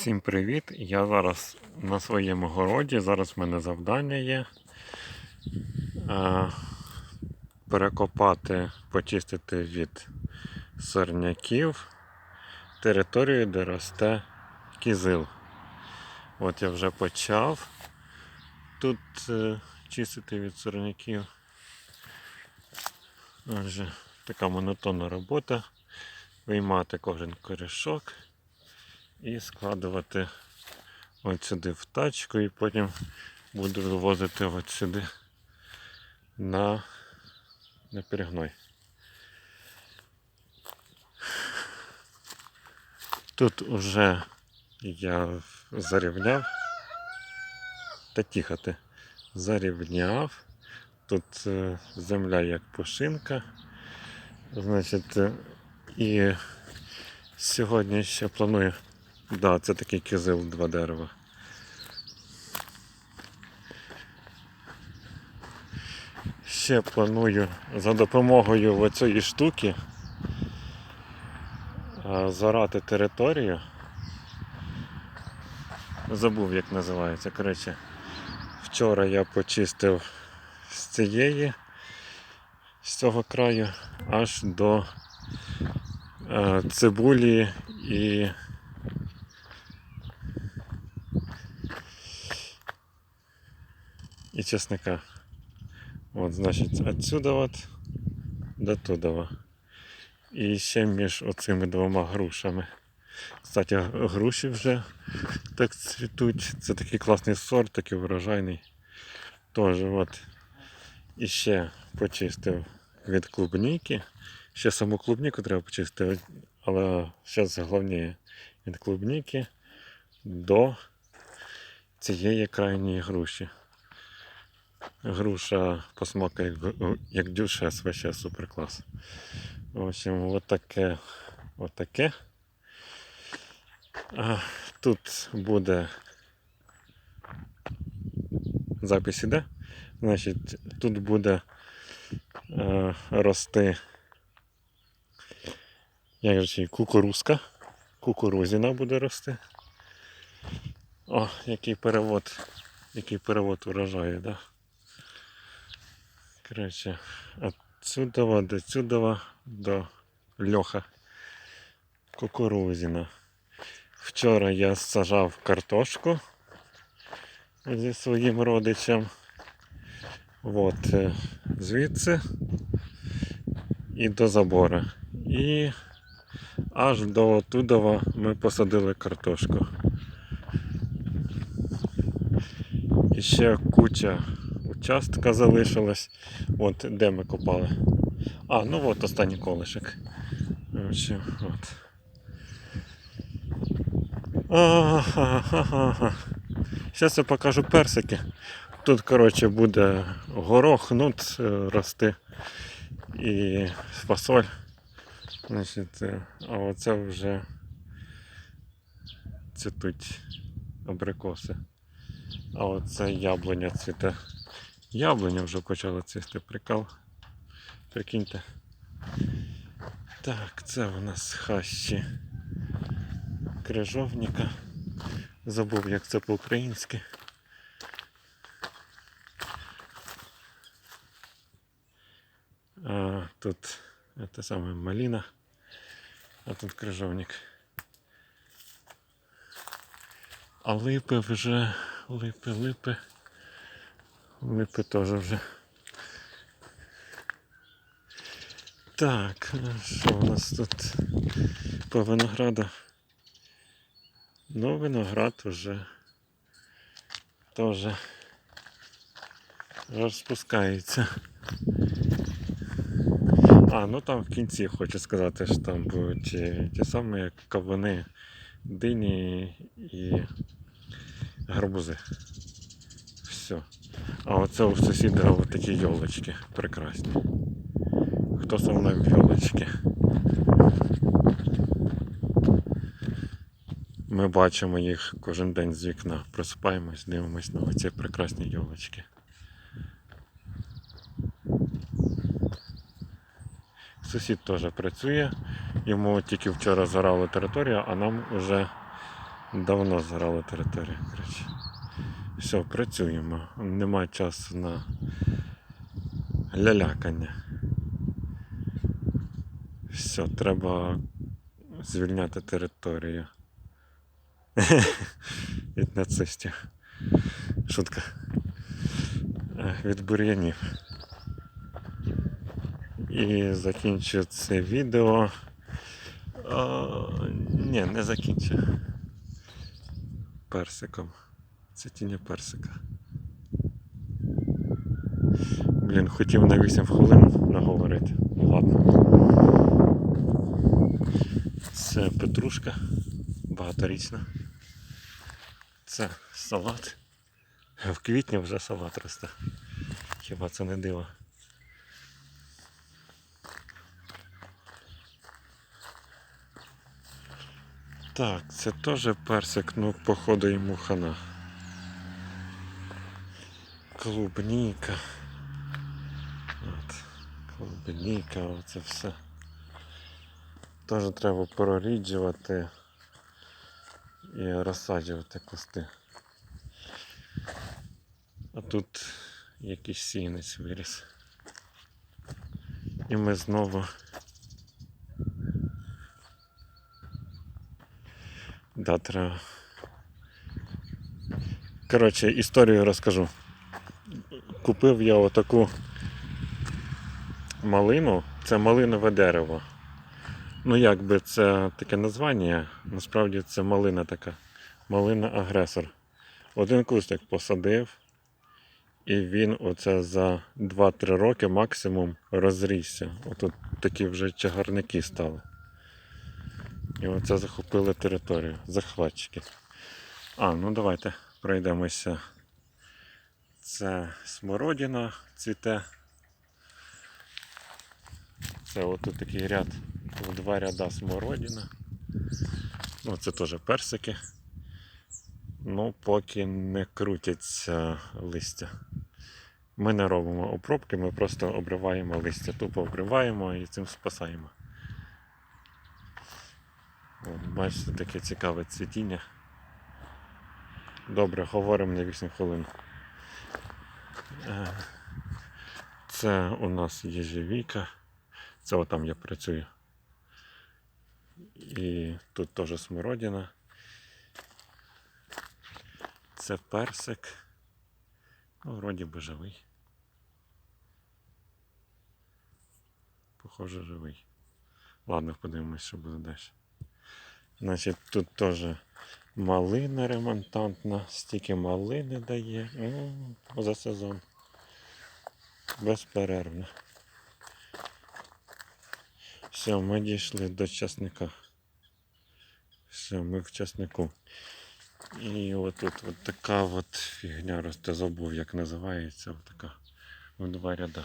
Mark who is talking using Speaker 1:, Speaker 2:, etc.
Speaker 1: Всім привіт! Я зараз на своєму городі. Зараз в мене завдання є е, перекопати, почистити від сорняків територію, де росте кізил. От я вже почав тут е, чистити від сорняків. Отже, така монотонна робота. Виймати кожен корішок і складувати от сюди в тачку і потім буду вивозити от сюди на, на перегной. Тут уже я зарівняв. Та тихо ти. Зарівняв. Тут е, земля як пушинка. Значить, е, і сьогодні ще планую Да, це такий кизил два дерева. Ще планую за допомогою оцієї штуки зарати територію. Забув як називається. Коротше, вчора я почистив з цієї, з цього краю аж до е, цибулі і і чесника. От, значить, отсюда от до тудова. І ще між оцими двома грушами. Кстати, груші вже так цвітуть. Це такий класний сорт, такий врожайний. Тоже от. І ще почистив від клубніки. Ще саму клубніку треба почистити, але зараз головніше від клубніки до цієї крайньої груші. Груша посмака як, як дюшес, вообще супер клас. В общем, вот таке. Вот таке. Тут буде запис іде. Значить, тут буде е, рости як же кукурузка. Кукурузіна буде рости. О, який перевод, який перевод урожаю, да? Коротше, отсюда до сюда до льоха кукурузіна. Вчора я сажав картошку зі своїм родичем. От е, звідси і до забора. І аж до Тудова ми посадили картошку. І ще куча участка залишилась. От де ми копали. А, ну от останній колишок. Короче, от. Зараз я покажу персики. Тут, коротше, буде горох, нут е, рости і фасоль. Значить, е, а оце вже цвітуть абрикоси. А оце яблуня цвіте. Яблуня вже почала цвісти, прикол. Прикиньте. Так, це у нас хащі крижовника. Забув, як це по-українськи. А, тут це саме малина, а тут крижовник. А липи вже, липи, Липи теж вже. Так, що у нас тут по винограду? Ну, виноград уже теж розпускається. А, ну там в кінці хочу сказати, що там будуть е, ті самі кавуни, дині і гарбузи. Все. А оце у сусіда ось такі йолочки прекрасні. Хто со мною йолочки? Ми бачимо їх кожен день з вікна. Просипаємось, дивимось на оці прекрасні йолочки. Сусід теж працює. Йому тільки вчора зарали територію, а нам вже Давно зграла територія. Все, працюємо. Нема часу на лялякання. Все, треба звільняти територію. Від нацистів. Шутка. Е, Від бур'янів. І закінчу це відео. О, ні, не закінчу. Персиком. Цвітіння персика. Блін, хотів на 8 хвилин наговорити. Ну ладно. Це петрушка багаторічна. Це салат. В квітні вже салат росте. Хіба це не диво? Так, це теж персик, ну походу йому хана. Клубніка. От. Клубніка, оце все. Теж треба проріджувати і розсаджувати кусти. А тут якийсь сінець виріс. І ми знову Да, треба. Коротше, історію розкажу. Купив я отаку малину, це малинове дерево. Ну, як би це таке названня, насправді це малина така. Малина агресор. Один кустик посадив, і він оце за 2-3 роки максимум розрісся. Отут такі вже чагарники стали. І оце захопили територію. Захватчики. А, ну давайте пройдемося. Це смородина цвіте. Це отут такий ряд, в два ряда смородина. Ну, це теж персики. Ну, поки не крутяться листя. Ми не робимо обробки, ми просто обриваємо листя. Тупо обриваємо і цим спасаємо. От, бачите, таке цікаве цвітіння. Добре, говоримо на 8 хвилин. Е, Це у нас єжевіка. Це отам я працюю. І тут теж смородина. Це персик. Ну, вроді би живий. Похоже, живий. Ладно, подивимось, що буде далі. Значить, тут теж малина ремонтантна, стільки малини дає. Ну, за сезон. Безперервно. Все, ми дійшли до часника. Все, ми в часнику. І отут от така от фігня росте, забув, як називається. От така в два ряда.